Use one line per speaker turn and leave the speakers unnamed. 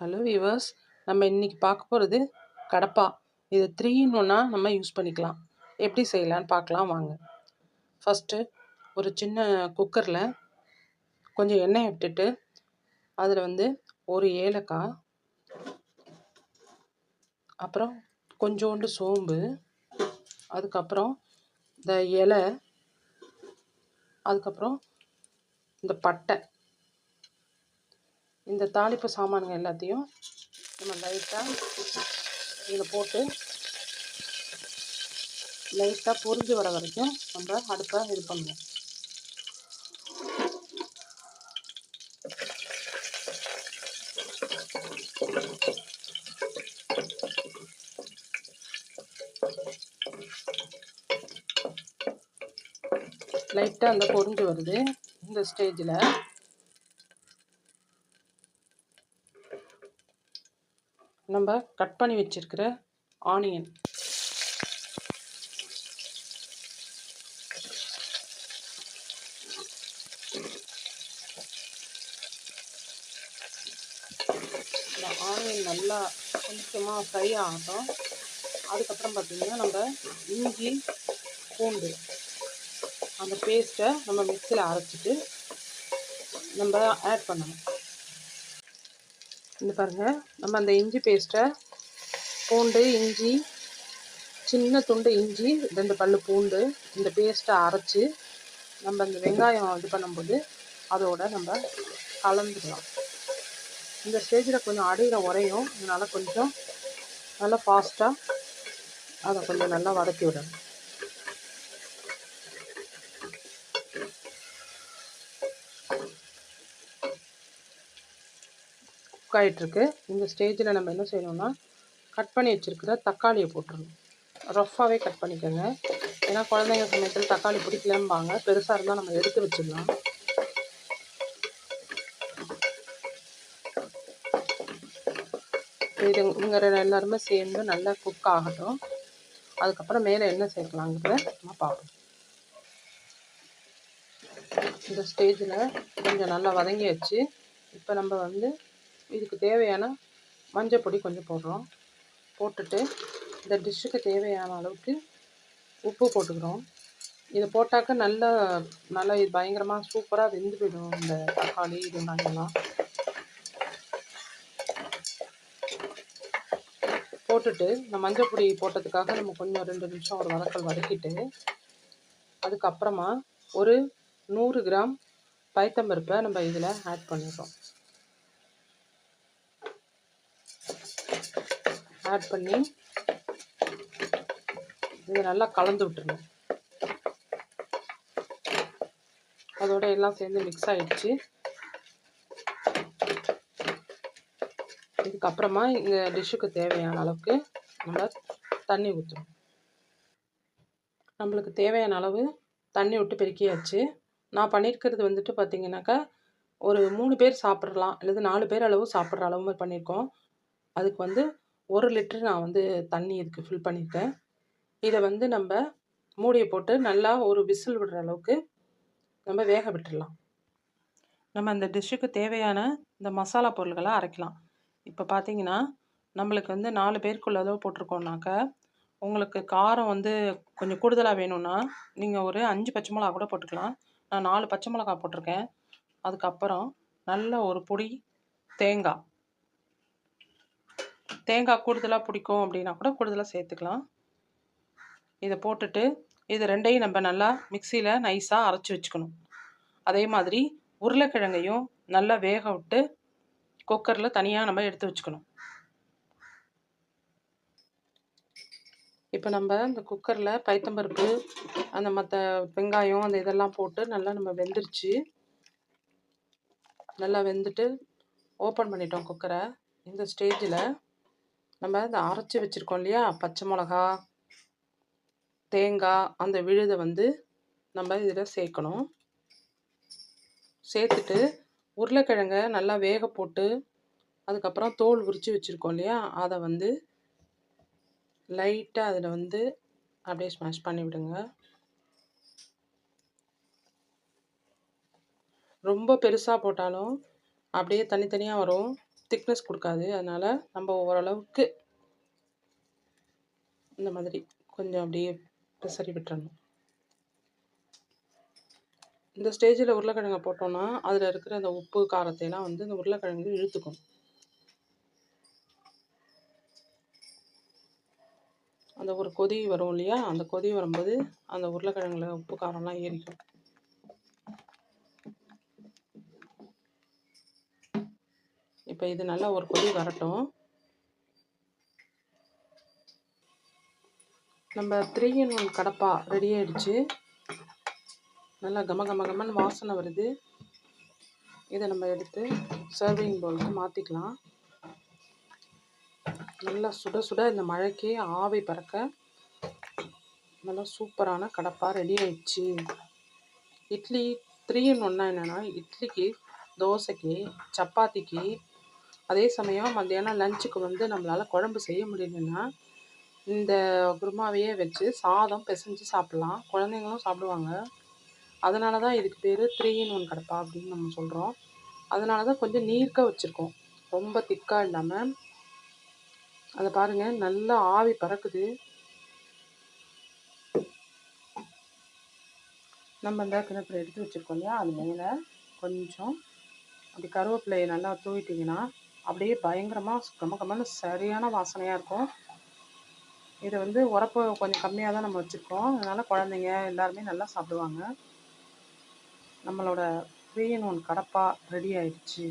Hello viewers நம்ம இன்றைக்கி பார்க்க போகிறது கடப்பா. இது த்ரீ இன் ஒன்னாக நம்ம யூஸ் பண்ணிக்கலாம். எப்படி செய்யலான்னு பார்க்கலாம் வாங்க. ஃபஸ்ட்டு ஒரு சின்ன குக்கரில் கொஞ்சம் எண்ணெய் விட்டுட்டு அதில் வந்து ஒரு ஏலக்காய் அப்புறம் கொஞ்சோண்டு சோம்பு அதுக்கப்புறம் இந்த இலை அதுக்கப்புறம் இந்த பட்டை. இந்த தாளிப்பு சாமான்கள் எல்லாத்தையும் நம்ம லைட்டாக இதில் போட்டு லைட்டாக பொறிஞ்சு வர வரைக்கும் நம்ம அடுப்பை இது பண்ணுவோம் லைட்டாக அந்த பொறிஞ்சு வருது இந்த ஸ்டேஜில் நம்ம கட் பண்ணி வச்சுருக்கிற ஆனியன். இந்த ஆனியன் நல்லா கொஞ்சமாக ஃப்ரை ஆகட்டும். அதுக்கப்புறம் பார்த்திங்கன்னா நம்ம இஞ்சி பூண்டு அந்த பேஸ்ட்டை நம்ம மிக்சியில் அரைச்சிட்டு நம்ம ஆட் பண்ணணும். இந்த பாருங்கள் நம்ம அந்த இஞ்சி பேஸ்ட்டை பூண்டு இஞ்சி சின்ன துண்டு இஞ்சி ரெண்டு பல் பூண்டு இந்த பேஸ்ட்டை அரைச்சி நம்ம அந்த வெங்காயம் இது பண்ணும்போது அதோட நம்ம கலந்துக்கலாம். இந்த ஸ்டேஜில் கொஞ்சம் அடியில் உரையும். அதனால் கொஞ்சம் நல்லா ஃபாஸ்ட்டாக அதை கொஞ்சம் நல்லா வதக்கி விடணும். குக் ஆகிட்டுருக்கு இந்த ஸ்டேஜில் நம்ம என்ன செய்யணும்னா கட் பண்ணி வச்சுருக்கிற தக்காளியை போட்டுடணும் ரஃப்பாகவே கட் பண்ணிக்கோங்க. ஏன்னா குழந்தைங்க சமயத்தில் தக்காளி பிடிக்கலம்பாங்க. பெருசாக இருந்தால் நம்ம எடுத்து வச்சிடலாம். இது இவங்க எல்லாருமே சேர்ந்து நல்லா குக் ஆகட்டும். அதுக்கப்புறம் மேலே என்ன சேர்க்கலாங்கிறத நம்ம பார்ப்போம். இந்த ஸ்டேஜில் கொஞ்சம் நல்லா வதங்கி வச்சு இப்போ நம்ம வந்து இதுக்கு தேவையான மஞ்சள் பொடி கொஞ்சம் போடுறோம். போட்டுட்டு இந்த டிஷ்ஷுக்கு தேவையான அளவுக்கு உப்பு போட்டுக்கிறோம். இதை போட்டாக்க நல்லா நல்லா இது பயங்கரமாக சூப்பராக வெந்து போயிடும் இந்த தக்காளி இது நாங்கள்லாம் போட்டுட்டு இந்த மஞ்சள் பொடி போட்டதுக்காக நம்ம கொஞ்சம் ரெண்டு நிமிஷம் ஒரு வதக்கல் வதக்கிட்டு அதுக்கப்புறமா ஒரு நூறு கிராம் பைத்தம்பருப்பை நம்ம இதில் ஆட் பண்ணிடுறோம். ஆட் பண்ணி இதை நல்லா கலந்து விட்டுருணும் அதோட எல்லாம் சேர்ந்து மிக்ஸ் ஆகிடுச்சு இதுக்கப்புறமா இந்த டிஷ்ஷுக்கு தேவையான அளவுக்கு நம்ம தண்ணி ஊற்றணும் நம்மளுக்கு தேவையான அளவு தண்ணி விட்டு பெருக்கியாச்சு. நான் பண்ணியிருக்கிறது வந்துட்டு பார்த்திங்கனாக்கா ஒரு மூணு பேர் சாப்பிட்றலாம் அல்லது நாலு பேர் அளவு சாப்பிட்ற அளவு மாதிரி பண்ணியிருக்கோம் அதுக்கு வந்து ஒரு லிட்ரு நான் வந்து தண்ணி இதுக்கு ஃபில் பண்ணியிருக்கேன் இதை வந்து நம்ம மூடியை போட்டு நல்லா ஒரு விசில் விடுற அளவுக்கு நம்ம வேக விட்டுடலாம். நம்ம அந்த டிஷ்ஷுக்கு தேவையான இந்த மசாலா பொருள்களை அரைக்கலாம். இப்போ பார்த்தீங்கன்னா நம்மளுக்கு வந்து நாலு பேருக்குள்ளதோ போட்டிருக்கோம்னாக்க உங்களுக்கு காரம் வந்து கொஞ்சம் கூடுதலாக வேணும்னா நீங்கள் ஒரு அஞ்சு பச்சை மிளகா கூட போட்டுக்கலாம். நான் நாலு பச்சை மிளகா போட்டிருக்கேன். அதுக்கப்புறம் நல்ல ஒரு பொடி தேங்காய். தேங்காய் கூடுதலாக பிடிக்கும் அப்படின்னா கூட கூடுதலாக சேர்த்துக்கலாம். இதை போட்டுட்டு இது ரெண்டையும் நம்ம நல்லா மிக்சியில் நைஸாக அரைச்சி வச்சுக்கணும். அதே மாதிரி உருளைக்கிழங்கையும் நல்லா வேக விட்டு குக்கரில் தனியாக நம்ம எடுத்து வச்சுக்கணும். இப்போ நம்ம இந்த குக்கரில் பைத்தம்பருப்பு அந்த மற்ற வெங்காயம் அந்த இதெல்லாம் போட்டு நல்லா நம்ம வெந்துருச்சு. நல்லா வெந்துட்டு ஓப்பன் பண்ணிட்டோம் குக்கரை. இந்த ஸ்டேஜில் நம்ம இந்த அரைச்சி வச்சுருக்கோம் இல்லையா? பச்சை மிளகா தேங்காய் அந்த விழுதை வந்து நம்ம இதில் சேர்க்கணும். சேர்த்துட்டு உருளைக்கிழங்க நல்லா வேக போட்டு அதுக்கப்புறம் தோல் உரித்து வச்சுருக்கோம் இல்லையா? அதை வந்து லைட்டாக அதில் வந்து அப்படியே ஸ்மாஷ் பண்ணி விடுங்க. ரொம்ப பெருசாக போட்டாலும் அப்படியே தனித்தனியாக வரும். திக்னஸ் கொடுக்காது. அதனால் நம்ம ஓரளவுக்கு இந்த மாதிரி கொஞ்சம் அப்படியே பெசரி விட்டுறணும். இந்த ஸ்டேஜில் உருளைக்கிழங்கை போட்டோன்னா அதில் இருக்கிற அந்த உப்பு காரத்தையெல்லாம் வந்து இந்த உருளைக்கிழங்கு இழுத்துக்கும். அந்த ஒரு கொதி வரும் இல்லையா? அந்த கொதி வரும்போது அந்த உருளைக்கிழங்குல உப்பு காரம்லாம் ஏறிக்கும். இப்போ இது நல்லா ஒரு கொதி வரட்டும். நம்ம three in one kadappa ready ஆயிடுச்சு. நல்லா கம கம கமன்னு வாசனை வருது. இதை நம்ம எடுத்து சர்விங் பவுலுக்கு மாற்றிக்கலாம் நல்லா சுட சுட இந்த மழைக்கு ஆவி பறக்க நல்லா சூப்பரான கடப்பா ரெடி ஆயிடுச்சு. இட்லி த்ரீ இன் ஒன்னா என்னென்னா இட்லிக்கு தோசைக்கு சப்பாத்திக்கு அதே சமயம் மத்தியானம் லஞ்சுக்கு வந்து நம்மளால் குழம்பு செய்ய முடியலன்னா இந்த குருமாவையே வச்சு சாதம் பிசைஞ்சு சாப்பிட்லாம். குழந்தைங்களும் சாப்பிடுவாங்க. அதனால தான் இதுக்கு பேர் த்ரீ இன் ஒன் கடப்பா அப்படின்னு நம்ம சொல்கிறோம் அதனால தான் கொஞ்சம் நீர்க்க வச்சுருக்கோம். ரொம்ப திக்காக இல்லாமல் அதை பாருங்கள் நல்லா ஆவி பறக்குது. நம்ம இந்த கிணப்பில் எடுத்து வச்சுருக்கோம் இல்லையா? அது மேலே கொஞ்சம். அப்படி கருவேப்பிலையை நல்லா தூவிட்டிங்கன்னா அப்படியே பயங்கரமாக கம கமன்னு சரியான வாசனையாக இருக்கும். இதை வந்து உரப்பு கொஞ்சம் கம்மியாக தான் நம்ம வச்சுருக்கோம். அதனால் குழந்தைங்க எல்லாருமே நல்லா சாப்பிடுவாங்க. நம்மளோட three in one kadappa ready ஆயிடுச்சு.